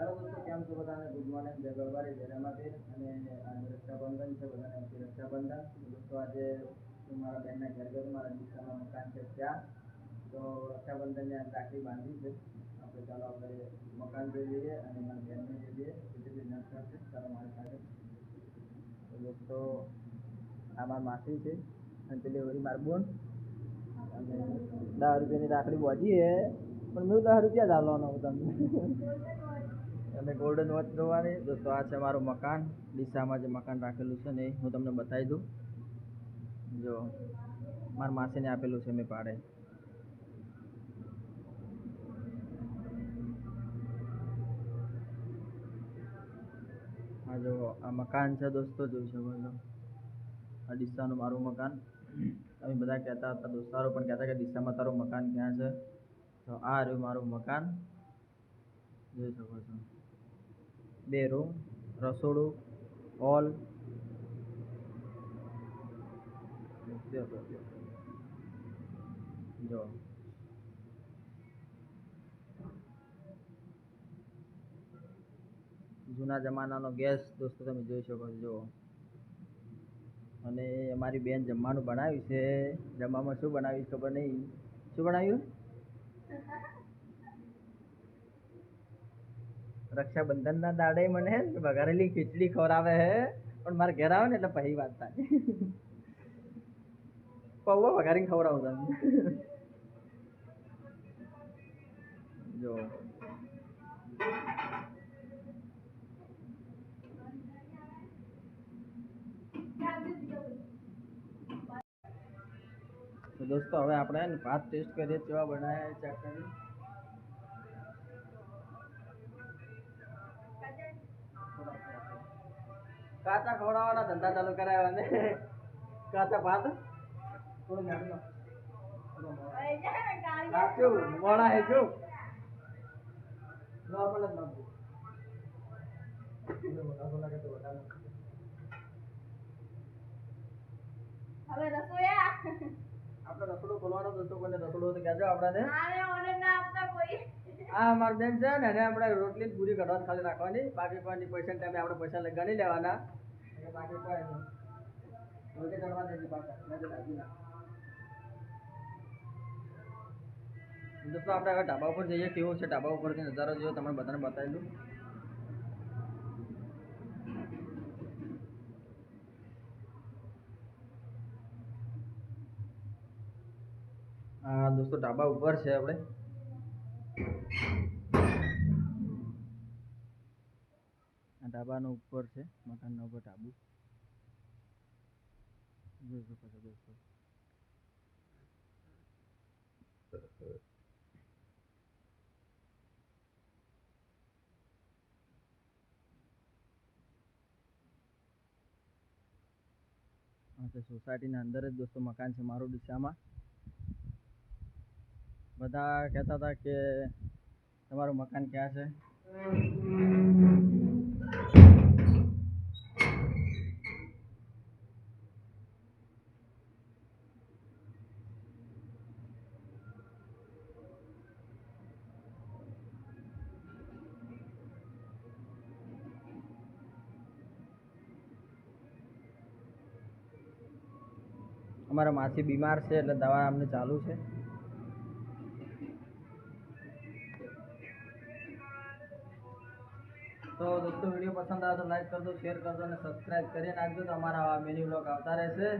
કેમ છો બધાને? ગુડ મોર્નિંગ, જય અને રક્ષાબંધન છે, બધાને રક્ષાબંધન. દોસ્તો આજે હું મારા બહેનના ઘર ગયો મકાન છે ત્યાં. તો રક્ષાબંધનની આજે રાખડી બાંધી છે. આપણે ચાલો આપણે મકાન જોઈ લઈએ અને મારા બહેનને જોઈ લઈએ. બીજી બી છે. ચાલો મારી સાથે. તો દોસ્તો, આ મારી માસી છે. અને પેલી વળી બોન. અને દસ રૂપિયાની રાખડી બોજી છે પણ મેં દસ રૂપિયા જ આવવાનો તમને. અને ગોલ્ડન વોચ જોવાની દોસ્તો, આ છે મારું મકાન. ડીસામાં જે મકાન રાખેલું છે ને એ હું તમને બતાવી દઉં. જો, મારા માસીને આપેલું છે મેં પાડે. આ જો, આ મકાન છે દોસ્તો, જોઈ શકો છો. આ ડીસાનું મારું મકાન. તમે બધા કહેતા હતા દોસ્તારો પણ કહેતા કે ડીસામાં તારું મકાન ક્યાં છે? તો આ રહ્યું મારું મકાન. જોઈ શકો છો. બે રૂમ રસોડું હોલ જો. જૂના જમાનાનો ગેસ દોસ્તો તમે જોઈ શકો છો જો અને અમારી બેન જમવાનું બનાવ્યું છે. જમવામાં શું બનાવ્યું ખબર નહીં. શું બનાવ્યું? રક્ષાબંધનના દાડે મને વઘારેલી ખીચડી ખવડાવે હે. પણ મારે ઘેર આવે ને એટલે પહેલી વાત થાય. પૌવા વઘારીને ખવડાવું તમને. જો. દોસ્તો, હવે આપણે ભાત ટેસ્ટ કરીએ, કેવા બનાવ્યા ચા કરી કાચા ખવડાવવાના ધંધા ચાલુ કરાવ્યા ને કાચા ભાત મોડા નોર્મલ જ. હવે રસોયા? આપણે રસોડું ખોલવાનો દોસ્તો કોઈને રસોડું હોય કહેજો આપણાને. આને ઓર્ડર ના આપતા કોઈ. આ અમારું બેન છે ને એને આપણે રોટલી પૂરી કરવા ખાલી રાખવાની. બાકી કોઈ પૈસા ટાઈમે આપણે પૈસા લઈ ગણી લેવાના. બાકી કોઈ રોટલી કરવા દેજો દોસ્તો આપણે હવે ઢાબા ઉપર જઈએ કેવું છે ઢાબા ઉપરથી નજારો જોયો તમને બધાને બતાવી દઉં. દોસ્તો ઢાબા ઉપર છે આપણે. આ ધાબાનો ઉપર છે, મકાનનો ઉપર ટાબુ જોઈ શકો છો સોસાયટીના અંદર જ દોસ્તો મકાન છે મારું ડીસામાં બધા કહેતા હતા કે તમારું મકાન ક્યાં છે? અમારા માસી બીમાર છે એટલે દવા અમને ચાલુ છે. તો દોસ્તો, વીડિયો પસંદ આવે તો લાઈક કરજો શેર કરજો અને સબસ્ક્રાઇબ કરી નાખજો. તો અમારા આવા મિની બ્લોગ આવતા રહેશે.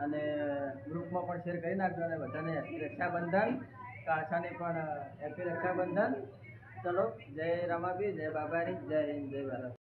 અને ગ્રુપમાં પણ શેર કરી નાખજો અને બધાને હેપી રક્ષાબંધન. કાળસાને પણ હેપી રક્ષાબંધન. ચલો, જય રમાબી જય બાબારી જય હિન્દ, જય ભારત.